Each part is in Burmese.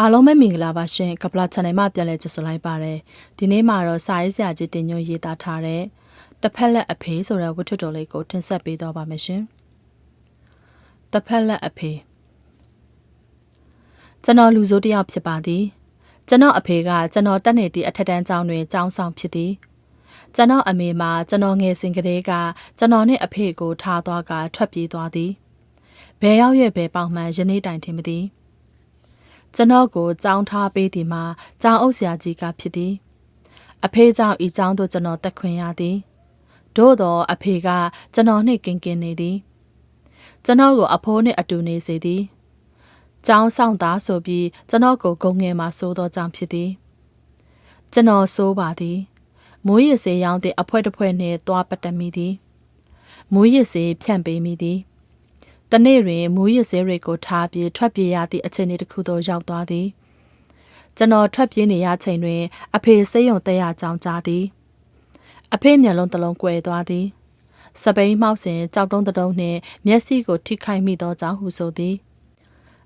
အားလုံးပဲမင်္ဂလာပါရှင်ကပလာ channel မှာပြန်လည်ကြိုဆိုလိုက်ပါတယ်ဒီနေ့မှာတော့စာရေးဆရာကြီးတင်ညွှန်ရေးသားထားတဲ့တစ်ဖက်လက်အဖေဆိုတဲ့ဝတ္ထုတော်လေးကိုတင်ဆက်ပေးတော့ပါမယ်ရှင်တစ်ဖက်လက်အဖေကျွန်တော်လူဆိုးတစ်ယောက်ဖြစ်ပါသည်ကျွန်တော်အဖေကကျွန်တော်တက်နေသည့်အထက်တန်းကျောင်းတွင်ကျောင်းဆောင်ဖြစ်သည်ကျွန်တော်အမေမှာကျွန်တော်ငယ်စဉ်ကတည်းကကျွန်တော်နဲ့အဖေကိုထားသွားကထွက်ပြေးသွားသည်ဘယ်ရောက်ရဲ့ဘယ်ပေါင်မှန်ယနေ့တိုင်ထင်မသည် ကျွန်တော်ကိုကြောင်းထားပေးသည်မှာကြောင်းအုပ်ဆရာကြီးကဖြစ်သည် အဖေကြောင့်ဤကြောင်းသို့ကျွန်တော်တက်ခွင့်ရသည်သို့သောအဖေကကျွန်တော်နှင့်ကင်ကင်နေသည်ကျွန်တော်ကိုအဖိုးနှင့်အတူနေစေသည်ကျောင်းဆောင်သားဆိုပြီးကျွန်တော်ကိုဂုံငယ်မှာစိုးသောကြောင့်ဖြစ်သည်ကျွန်တော်စိုးပါသည်မူးရစ်စေးရောင်းတဲ့အဖွဲတစ်ဖွဲနှင့်သွားပတ်တမိသည်မူးရစ်စေးဖြန့်ပေးမိသည် တနေ့တွင်မူးရစ်စေးတွေကိုထားပြီးထွက်ပြေးရသည့်အခြေအနေတစ်ခုသို့ရောက်သွားသည်ကျွန်တော်ထွက်ပြေးနေရချိန်တွင် အဖေစိတ်ယုံတဲ့ရကြောင်းကြားသည် အဖေမျက်လုံးတစ်လုံးကွယ်သွားသည် စပိန်မှောက်စဉ်ကြောက်တုံးတုံးနှင့်မျက်စိကိုထိခိုက်မိသောကြောင့်ဟုဆိုသည်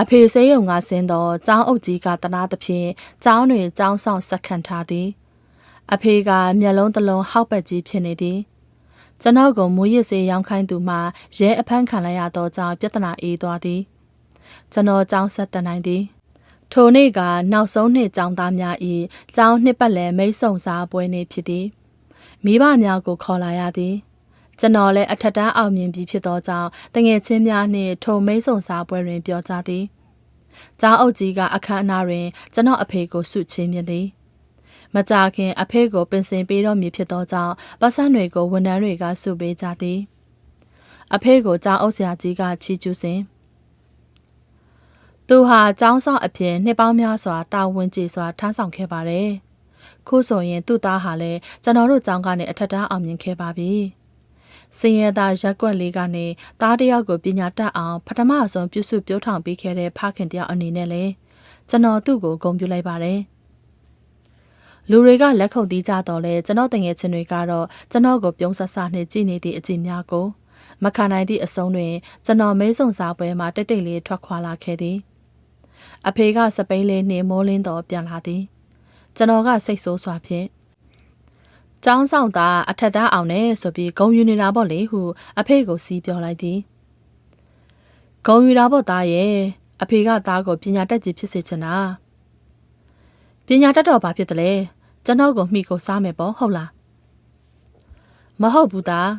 အဖေဆေးရုံကဆင်းသောចောင်းအုပ်ကြီးကတနာသဖြင့်ចောင်းတွင်ចောင်းဆောင်ဆက်ခံထားသည် အဖေကမျက်လုံးတစ်လုံးဟောက်ပက်ကြီးဖြစ်နေသည် ကျွန်တော်ကိုမိုးရစ်စေးရောင်းခိုင်းသူမှာရဲအဖမ်းခံလိုက်ရသောကြောင့်ပြဿနာအေးသွားသည်ကျွန်တော်ကြောင်းဆက်တနိုင်သည်ထိုနေ့ကနောက်ဆုံးနှစ်ကျောင်းသားများ၏ကျောင်းနှစ်ပတ်လည်မိတ်ဆုံစားပွဲနေ့ဖြစ်သည်မိဘများကိုခေါ်လာရသည်ကျွန်တော်လည်းအထက်တန်းအောင်မြင်ပြီးဖြစ်သောကြောင့်တငယ်ချင်းများနှင့်ထိုမိတ်ဆုံစားပွဲတွင်ပြောကြသည်ကျောင်းအုပ်ကြီးကအခမ်းအနားတွင်ကျွန်တော်အဖေကိုဆုချင်းမြင်သည် မကြာခင်အဖေကိုပင်စင်ပေးတော့မည်ဖြစ်သောကြောင့်ပတ်စံတွေကိုဝန်ထမ်းတွေကဆုပေးကြသည်။အဖေကိုကျောင်းအုပ်ဆရာကြီးကချီးကျူးစဉ်သူဟာကျောင်းဆောင်အဖြစ်နှစ်ပေါင်းများစွာတာဝန်ကျေစွာထမ်းဆောင်ခဲ့ပါတယ်။ခုဆိုရင်သူ့သားဟာလည်းကျွန်တော်တို့ကျောင်းကနေအထက်တန်းအောင်မြင်ခဲ့ပါပြီ။စင်ရသားရက်ကွက်လေးကနေသားတယောက်ကိုပညာတတ်အောင်ပထမဆုံးပြုစုပြောထောင်ပေးခဲ့တဲ့ဖခင်တယောက်အနေနဲ့လေကျွန်တော်သူ့ကိုဂုဏ်ပြုလိုက်ပါတယ်။ လူတွေကလက်ခုပ်တီးကြတော့လဲကျွန်တော်တငယ်ချင်းတွေကတော့ကျွန်တော်ကိုပြုံးဆဆနဲ့ကြည်နေသည့်အကြည့်များကိုမခံနိုင်သည့်အဆုံးတွင်ကျွန်တော်မဲဆုံစားပွဲမှာတိတ်တိတ်လေးထွက်ခွာလာခဲ့သည်။အဖေကစပိန်လေးနှင့်မိုးလင်းတော်ပြန်လာသည်။ကျွန်တော်ကစိတ်ဆိုးစွာဖြင့်ကျောင်းဆောင်သားအထက်သားအောင်နဲ့ဆိုပြီးဂုံယူနေတာပေါ့လေဟုအဖေကိုစီးပြောလိုက်သည်ဂုံယူတာပေါ့သားရဲ့အဖေကသားကိုပညာတတ်ကြီးဖြစ်စေချင်တာပညာတတ်တော့ဘာဖြစ်တယ်လဲ ကျွန်တော်ကိုမိကိုစားမယ်ပေါ့ဟုတ်လားမဟုတ်ဘူးသား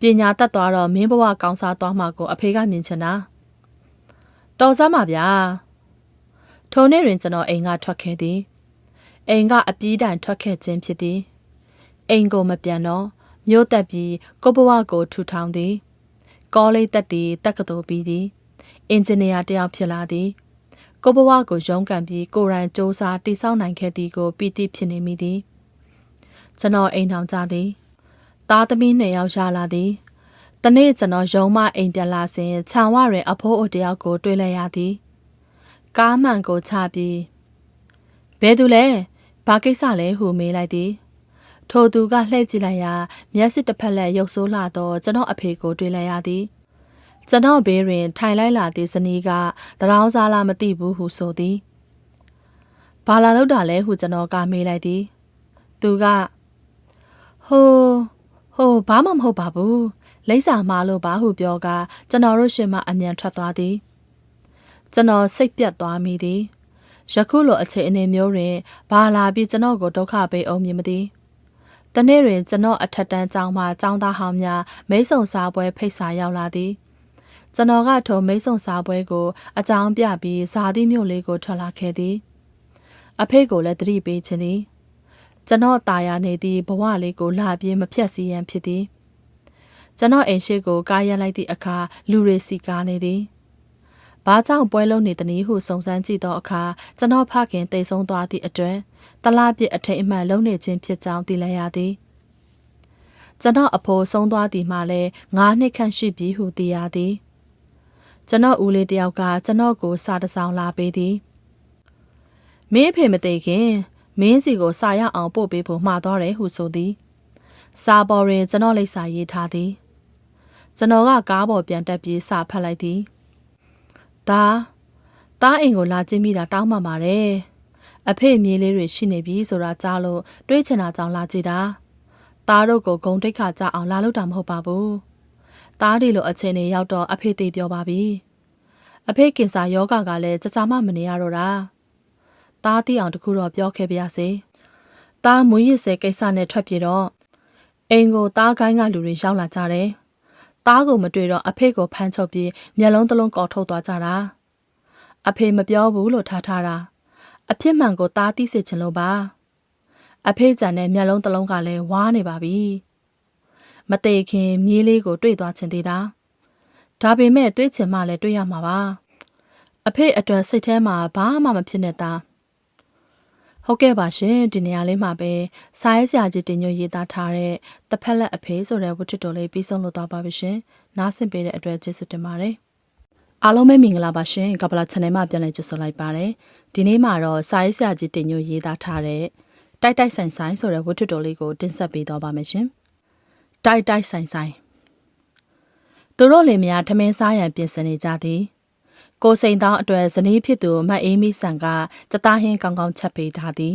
ပညာတတ်သွားတော့မင်းဘဝကောင်းစားသွားမှာကိုအဖေကမြင်ချင်တာတော်စားမှာဗျာထုံနေ့တွင်ကျွန်တော်အိမ်ကထွက်ခဲ့သည်အိမ်ကအပြေးတိုင်ထွက်ခဲ့ခြင်းဖြစ်သည်အိမ်ကိုမပြန်တော့မြို့တက်ပြီးကိုဘဝကိုထူထောင်သည် ကောလိပ်တက်သည်တက္ကသိုလ်ပြီးသည်အင်ဂျင်နီယာတယောက်ဖြစ်လာသည် ကိုဘဝကိုရုန်းကန်ပြီးကိုရိုင်းစ조사တိဆောက်နိုင်ခဲ့သည်ကိုပီတိဖြစ်နေမိသည်ကျွန်တော်အိမ်ထောင်ကြသည်သားသမီးနှစ်ယောက်ရလာသည်တနေ့ကျွန်တော်ရုံမအိမ်ပြန်လာစဉ်ခြံဝတွင်အဖိုးအိုတယောက်ကို တွေ့လိုက်ရသည်ကားမှန်ကိုချပြီးဘယ်သူလဲဘာကိစ္စလဲဟုမေးလိုက်သည်ထိုသူကလှည့်ကြည့်လိုက်ရာမျက်စိတစ်ဖက်လက်ရုပ်ဆိုးလာတော့ကျွန်တော်အဖေကိုတွေ့လိုက်ရသည် ကျွန်တော်ဘေးတွင် ထိုင်လိုက်လာသည့်ဇနီးကတရောင်းစားလားမသိဘူးဟုဆိုသည်ဘာလာလောက်တာလဲဟုကျွန်တော်ကမေးလိုက်သည်သူကဟိုဟိုဘာမှမဟုတ်ပါဘူးလိမ့်စာမှားလို့ပါဟုပြောကကျွန်တော်တို့ရှင်မအမြန်ထွက်သွားသည်ကျွန်တော်စိတ်ပြတ်သွားမိသည်ယခုလိုအခြေအနေမျိုးတွင်ဘာလာပြီးကျွန်တော်ကိုဒုက္ခပေးအောင်မြင်မသည်တနေ့တွင်ကျွန်တော်အထက်တန်းကျောင်းမှကျောင်းသားဟောင်းများမိတ်ဆုံစားပွဲဖိတ်စာရောက်လာသည် ကျွန်တော်ကထိုမိတ်ဆုံစားပွဲကို အကြောင်းပြပြီးဇာတိမြို့လေးကိုထွက်လာခဲ့သည်အဖေကိုလည်းတတိပေးခြင်းသည်ကျွန်တော်ตายရနေသည့်ဘဝလေးကိုလာပြေးမဖြတ်စည်းရန်ဖြစ်သည်ကျွန်တော်အိမ်ရှိကိုကားရလိုက်သည့်အခါလူတွေစီကားနေသည်ဘာကြောင့်ပွဲလုံးနေသနည်းဟုစုံစမ်းကြည့်သောအခါကျွန်တော်ဖခင်တိတ်ဆုံးသွားသည့်အတွက်တလားပြစ်အထိတ်အမှန်လုံးနေခြင်းဖြစ်ကြောင်းသိလိုက်ရသည်ကျွန်တော်အဖိုးဆုံးသွားသည်မှလည်းငါးနှစ်ခန့်ရှိပြီဟုသိရသည် ကျွန်တော်ဦးလေးတယောက်ကကျွန်တော်ကိုစာတစောင်လာပေးသည်မင်းအဖေမသိခင်မင်းစီကိုစာရအောင်ပို့ပေးဖို့မှားတော့တယ်ဟုဆိုသည်စာပေါ်တွင်ကျွန်တော်လိပ်စာရေးထားသည်ကျွန်တော်ကကားပေါ်ပြန်တက်ပြီးစာဖတ်လိုက်သည်ဒါတသားအိမ်ကိုလာကြည့်မိတာတောင်းပန်ပါတယ်။အဖေမြေးလေးတွေရှိနေပြီဆိုတာကြားလို့တွေးချင်တာကြောင့်လာကြည့်တာ။သားတို့ကိုဂုံတိတ်ခါကြအောင်လာလို့တာမဟုတ်ပါဘူး။ သားဒီလိုအခြေအနေရောက်တော့အဖေသေးပြောပါပြီ။အဖေကင်ဆာယောဂကလည်းကြကြမမနေရတော့တာ။သားတီအောင်တခုတော့ပြောခဲ့ပါရစေ။သားမွေးရစ်စဲကိစ္စနဲ့ထွက်ပြေတော့အိမ်ကိုသားကိုင်းကလူတွေရောက်လာကြတယ်။သားကိုမတွေ့တော့အဖေကိုဖမ်းချုပ်ပြီးမျက်လုံးတစ်လုံးကောက်ထုတ်သွားကြတာ။အဖေမပြောဘူးလို့ထားထားတာ။အဖြစ်မှန်ကိုသားသိစေချင်လို့ပါ။အဖေကြံတဲ့မျက်လုံးတစ်လုံးကလည်းဝါးနေပါပြီ။ မတေခင်မြေးလေးကို တွေ့သွားချင်သေးတာ။ဒါပေမဲ့တွေ့ချင်မှလည်းတွေ့ရမှာပါ။အဖေအတွက်စိတ်ထဲမှာဘာမှမဖြစ်နဲ့သား။ဟုတ်ကဲ့ပါရှင်ဒီနေရာလေးမှာပဲစားရဲစရာကြီးတင်ညွှန်ရေးသားထားတဲ့တစ်ဖက်လက်အဖေဆိုတဲ့ဝတ္ထုတော်လေးပြီးဆုံးလို့သွားပါပြီရှင်နားဆင်ပေးတဲ့အတွက်ကျေးဇူးတင်ပါတယ်အားလုံးပဲမင်္ဂလာပါရှင်ကပလာ channel မှာပြန်လည်ကြိုဆိုလိုက်ပါတယ်ဒီနေ့မှာတော့စားရဲစရာကြီးတင်ညွှန်ရေးသားထားတဲ့တိုက်တိုက်ဆိုင်ဆိုင်ဆိုတဲ့ဝတ္ထုတော်လေးကိုတင်ဆက်ပေးသွားပါမယ်ရှင် တိုက်တိုက်ဆိုင်ဆိုင်သူတို့လင်မယားထမင်းစားရန်ပြင်ဆင်နေကြသည် ကိုစိန်တောင်းအတွက်ဇနီးဖြစ်သူမတ်အေးမီဆန်ကစတာဟင်းကောင်းကောင်းချက်ပေးထားသည်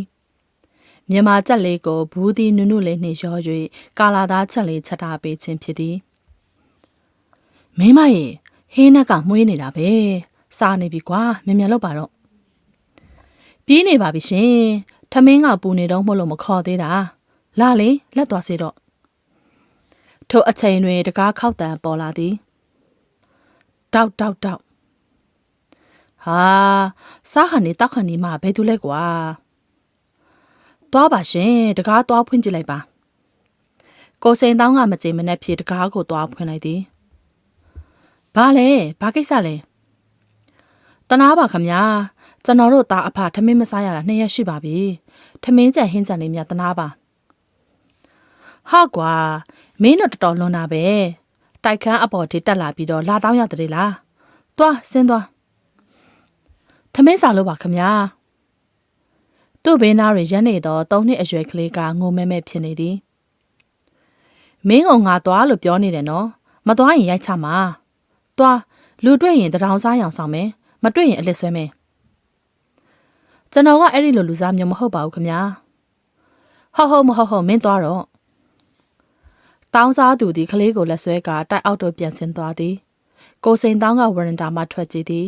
မြန်မာကြက်လေးကိုဘူးဒီနုနုလေးနှင့်ရော၍ကာလာသားချက်လေးချက်ထားပေးခြင်းဖြစ်သည်မင်းမရေဟင်းနက်ကမှုေးနေတာပဲစားနေပြီကွာမြန်မြန်လုပ်ပါတော့ပြေးနေပါပြီရှင်ထမင်းကပူနေတော့မလို့မခေါ်သေးတာလာလေလက်သွားစေတော့ ထိုအချိန်တွင်တကားခောက်တန်ပေါ်လာသည်တောက်တောက်တောက်ဟာစားခါနေတောက်ခါနေမှဘယ်သူလဲကွာသွားပါရှင်တကားသွားဖွင့်ကြည့်လိုက်ပါကိုစိန်တောင်းကမကြင်မနဲ့ဖြေတကားကိုသွားဖွင့်လိုက်သည်ဘာလဲဘာကိစ္စလဲတနာပါခမညာကျွန်တော်တို့သားအဖထမင်းမစားရတာနှစ်ရက်ရှိပါပြီထမင်းကြံဟင်းကြံလေးများတနာပါ ဟာကွာမင်းတို့တော်တော်လွန်တာပဲတိုက်ခန်းအပေါ်ထိတက်လာပြီးတော့လာတောင်းရတဲ့လားသွားဆင်းသွားထမင်းစာလို့ပါခမညာသူ့ဘေးနားတွင်ရက်နေသောသုံးနှစ်အရွယ်ကလေးကငိုမဲမဲဖြစ်နေသည်မင်းကငါသွားလို့ပြောနေတယ်နော်မသွားရင်ရိုက်ချမှာသွားလူတွေ့ရင်တရောင်စားရောင်ဆောင်မယ်မတွေ့ရင်အလစ်ဆွဲမယ်ကျွန်တော်ကအဲ့ဒီလိုလူစားမျိုးမဟုတ်ပါဘူးခမညာဟုတ်ဟုတ်မဟုတ်ဟုတ်မင်းသွားတော့ တောင်းစားသူသည်ကလေးကိုလက်ဆွဲကတိုက်အောက်သို့ပြန်ဆင်းသွားသည်ကိုစိန်တောင်းကဝရန်တာမှထွက်ကြည့်သည်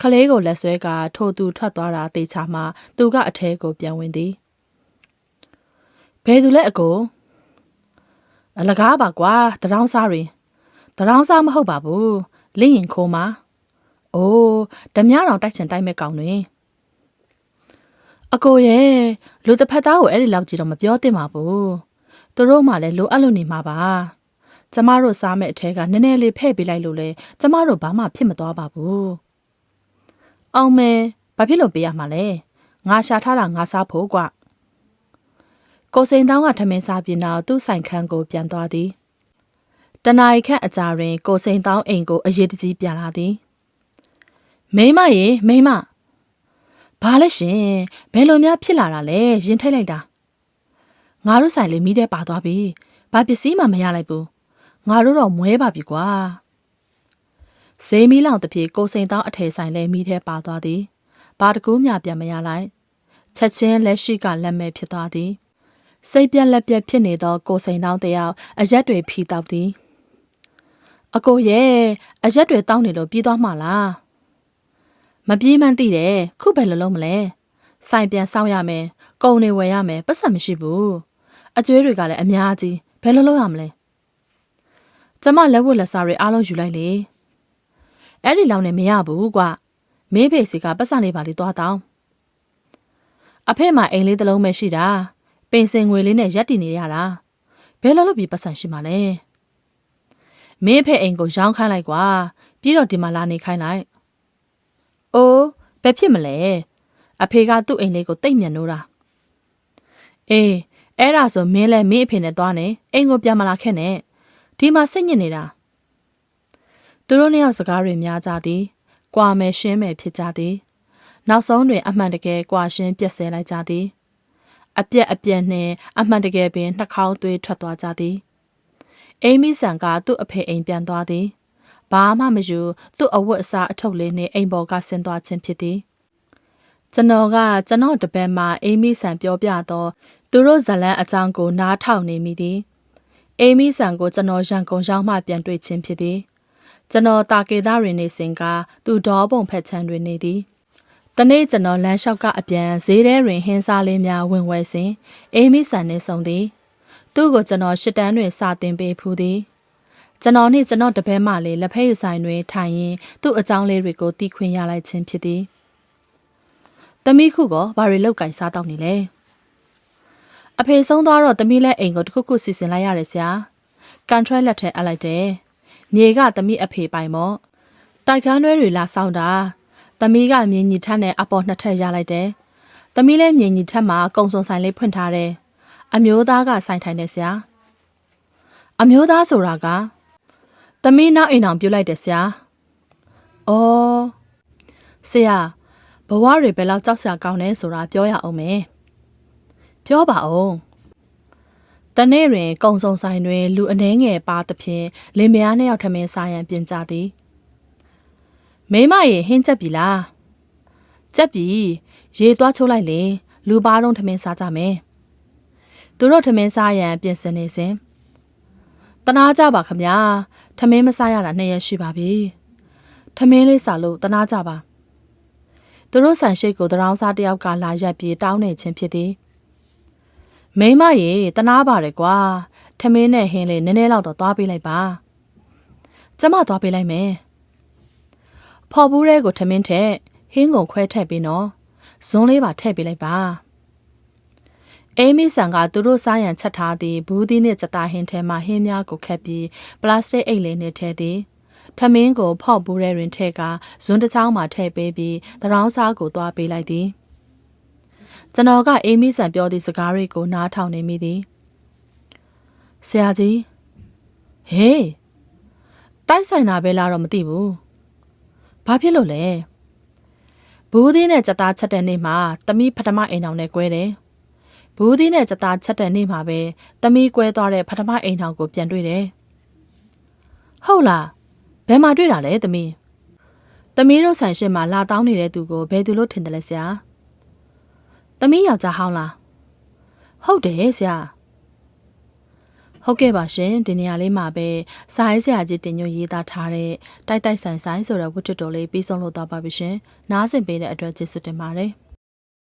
ခလေးကိုလက်ဆွဲကထိုသူထွက်သွားတာတေချာမှသူကအထဲကိုပြန်ဝင်သည်ဘယ်သူလဲအကိုအလကားပါကွာတရောင်းစားတွင်တရောင်းစားမဟုတ်ပါဘူးလင်းရင်ခိုးမှာအိုးဓမြတော်တိုက်ချင်တိုက်မဲ့ကောင်တွင်အကိုရဲ့လူတစ်ဖက်သားကိုအဲ့ဒီလောက်ကြီးတော့မပြောသင့်ပါဘူး သူတို့မှလည်းလိုအပ်လို့နေမှာပါကျမတို့စားမဲ့အထဲကနည်းနည်းလေးဖဲ့ပေးလိုက်လို့လေကျမတို့ဘာမှဖြစ်မသွားပါဘူးအောင်မဲဘာဖြစ်လို့ပေးရမှာလဲငါရှာထားတာငါစားဖို့ကွကိုစိန်တောင်းကထမင်းစားပြီးနောက်သူ့ဆိုင်ခန်းကိုပြန်သွားသည်တနာရီခန့်အကြာတွင် ကိုစိန်တောင်းအိမ်ကိုအရေးတကြီးပြန်လာသည်မိမရေမိမဘာလဲရှင်ဘယ်လိုများဖြစ်လာတာလဲရင်ထိတ်လိုက်တာ ငါတို့ဆိုင်လေးမိတဲ့ပါသွားပြီဘာပစ္စည်းမှမရလိုက်ဘူးငါတို့တော့မွဲပါပြီကွာဈေးမီးလောင်တပြေကိုစိန်တောင်းအထည်ဆိုင်လဲမိထဲပါသွားသည်ဘာတကူးမြပြန်မရလိုက်ချက်ချင်းလက်ရှိကလက်မဲ့ဖြစ်သွားသည်စိတ်ပြက်လက်ပြက်ဖြစ်နေသောကိုစိန်တောင်းတယောက်အရက်တွေဖီတောက်သည်အကိုရဲ့အရက်တွေတောင်းနေလို့ပြီးသွားမှလားမပြေးမှန်းသိတယ်ခုပဲလုံးလုံးမလဲဆိုင်ပြန်စောင့်ရမယ်ကုံနေဝယ်ရမယ်ပတ်စံမရှိဘူး အကျွေးတွေကလည်းအများကြီးဘယ်လိုလုပ်ရမလဲကျမလက်ဝတ်လက်စားတွေအားလုံးယူလိုက်လေအဲ့ဒီလောက်နဲ့မရဘူးကွမင်းဖေစီကပတ်စံလေးပါလေးသွားတောင်းအဖေမှအိမ်လေးတစ်လုံးပဲရှိတာပင်စင်ငွေလေးနဲ့ရက်တည်နေရတာဘယ်လိုလုပ်ပြီးပတ်စံရှိမှလဲမင်းဖေအိမ်ကိုရောင်းခိုင်းလိုက်ကွာပြီးတော့ဒီမှာလာနေခိုင်းလိုက်အိုးဘယ်ဖြစ်မလဲအဖေကသူ့အိမ်လေးကိုတိတ်မြန်လို့တာအေး အဲ့ဒါဆိုမင်းလည်းမင်းအဖေနဲ့သွားနေအိမ်ကိုပြန်မလာခဲ့နဲ့ဒီမှာစိတ်ညစ်နေတာသူတို့နှစ်ယောက်စကားတွေများကြသည်။ကွာမယ်ရှင်းမယ်ဖြစ်ကြသည်။နောက်ဆုံးတွင်အမှန်တကယ်ကွာရှင်းပြက်ဆဲလိုက်ကြသည်။အပြက်အပြက်နှင့်အမှန်တကယ်ပင်နှာခေါင်းသွေးထွက်သွားကြသည်။အိမ်မီဆန်ကသူ့အဖေအိမ်ပြန်သွားသည်။ဘာမှမယူသူ့အဝတ်အစားအထုပ်လေးနဲ့အိမ်ပေါ်ကဆင်းသွားခြင်းဖြစ်သည်ကျွန်တော်ကကျွန်တော်တပည့်မှာအေးမီဆန်ပြောပြတော့ သူတို့ဇလန်းအကြောင်းကိုနားထောင်နေမိသည်အေးမီဆန်ကိုကျွန်တော်ရန်ကုန်ရောက်မှပြန်တွေ့ခြင်းဖြစ်သည်ကျွန်တော်တာကေသားတွင်နေစဉ်ကသူဒေါပုံဖက်ချမ်းတွင်နေသည်တနေ့ကျွန်တော်လမ်းလျှောက်ကအပြန်ဈေးထဲတွင်ဟင်းစားလေးများဝင်ဝဲစဉ်အေးမီဆန်နှင့်ဆုံသည်သူ့ကိုကျွန်တော်ရှစ်တန်းတွင်စာတင်ပေးဖူးသည်ကျွန်တော်နှင့်ကျွန်တော်တပည့်မလေးလက်ဖက်ရည်ဆိုင်တွင်ထိုင်ရင်းသူ့အကြောင်းလေးတွေကိုတီးခွင့်ရလိုက်ခြင်းဖြစ်သည်တမီးခုကဘာတွေလောက်ကင်စားတော့နေလဲ အဖေဆုံးသွားတော့တမီးလည်းအိမ်ကိုတစ်ခုခုစီစဉ်လိုက်ရတယ်ဆရာကန်ထရက်လက်ထဲအပ်လိုက်တယ်မြေကတမီးအဖေပိုင်မော့တိုက်ခန်းတွဲတွေလာဆောင်တာ။သမီးကမြင်ညီထက်နဲ့အပေါ်နှစ်ထပ်ရလိုက်တယ်။သမီးလည်းမြင်ညီထက်မှာကုံစုံဆိုင်လေးဖွင့်ထားတယ်။အမျိုးသားကဆိုင်ထိုင်နေဆရာ။အမျိုးသားဆိုတာကသမီးနောက်အိမ်အောင်ပြုတ်လိုက်တယ်ဆရာ။အော်ဆရာဘဝတွေဘယ်လောက်ကြောက်စရာကောင်းလဲဆိုတာပြောရအောင်မယ်။ ပြောပါဦး။တနေ့တွင်ကုံစုံဆိုင်တွင် လူအနှဲငယ်ပါသဖြင့်လင်မယားနှစ်ယောက်ထမင်းစားရန်ပြင်ကြသည်။မိမရေဟင်းချက်ပြီလားချက်ပြီရေသွားချိုးလိုက်လေလူပါတော့ထမင်းစားကြမယ်သူတို့ထမင်းစားရန်ပြင်ဆင်နေစဉ်တနာကြပါခမညာထမင်းမစားရတာနှစ်ရက်ရှိပါပြီထမင်းလေးစားလို့တနာကြပါသူတို့ဆန်ရှိတ်ကိုတရောင်းစားတယောက်ကလာရက်ပြေးတောင်းနေခြင်းဖြစ်သည် မိမရေတနာပါတယ်ကွာထမင်းနဲ့ဟင်းလေးနည်းနည်းလောက်တော့သွားပေးလိုက်ပါကျမသွားပေးလိုက်မယ်ဖော်ဘူးရဲကိုထမင်းထက်ဟင်းကုန်ခွဲထည့်ပြီးနော်ဇွန်းလေးပါထည့်ပေးလိုက်ပါအေးမီဆန်ကသူတို့စားရန်ချက်ထားသည့်ဘူးသီးနှင့်စတာဟင်းထဲမှဟင်းများကိုခက်ပြီးပလတ်စတစ်အိတ်လေးနဲ့ထည့်သည်ထမင်းကိုဖောက်ဘူးရဲတွင်ထည့်ကဇွန်းတစ်ချောင်းမှထည့်ပေးပြီးတရောင်းစားကိုသွားပေးလိုက်သည် ကျွန်တော်ကအေးမီဆန်ပြောသည့်စကားတွေကိုနားထောင်နေမိသည်ဆရာကြီးဟေးတိုက်ဆိုင်တာပဲလားတော့မသိဘူးဘာဖြစ်လို့လဲဘူးသီးနဲ့ကြက်သားချက်တဲ့နေ့မှာတမီးပထမအိမ်အောင်နဲ့꿰တယ်ဘူးသီးနဲ့ကြက်သားချက်တဲ့နေ့မှာပဲတမီး꿰သွားတဲ့ပထမအိမ်အောင်ကိုပြန်တွေ့တယ်ဟုတ်လားဘယ်မှာတွေ့တာလဲတမီးတမီးတို့ဆိုင်ရှင်းမှာလာတောင်းနေတဲ့သူကိုဘယ်သူလို့ထင်တယ်လဲဆရာ တမီးယောက်ျားဟောင်းလားဟုတ်တယ်ဆရာဟုတ်ကဲ့ပါရှင်ဒီနေရာလေးမှာပဲစာရေးဆရာကြီးတင်ညွှန်ရေးသားထားတဲ့တိုက်တိုက်ဆိုင်ဆိုင်ဆိုတဲ့ဝတ္ထုတော်လေးပြီးဆုံးလို့သွားပါပြီရှင်နားဆင်ပေးတဲ့အတွက်ကျေးဇူးတင်ပါတယ်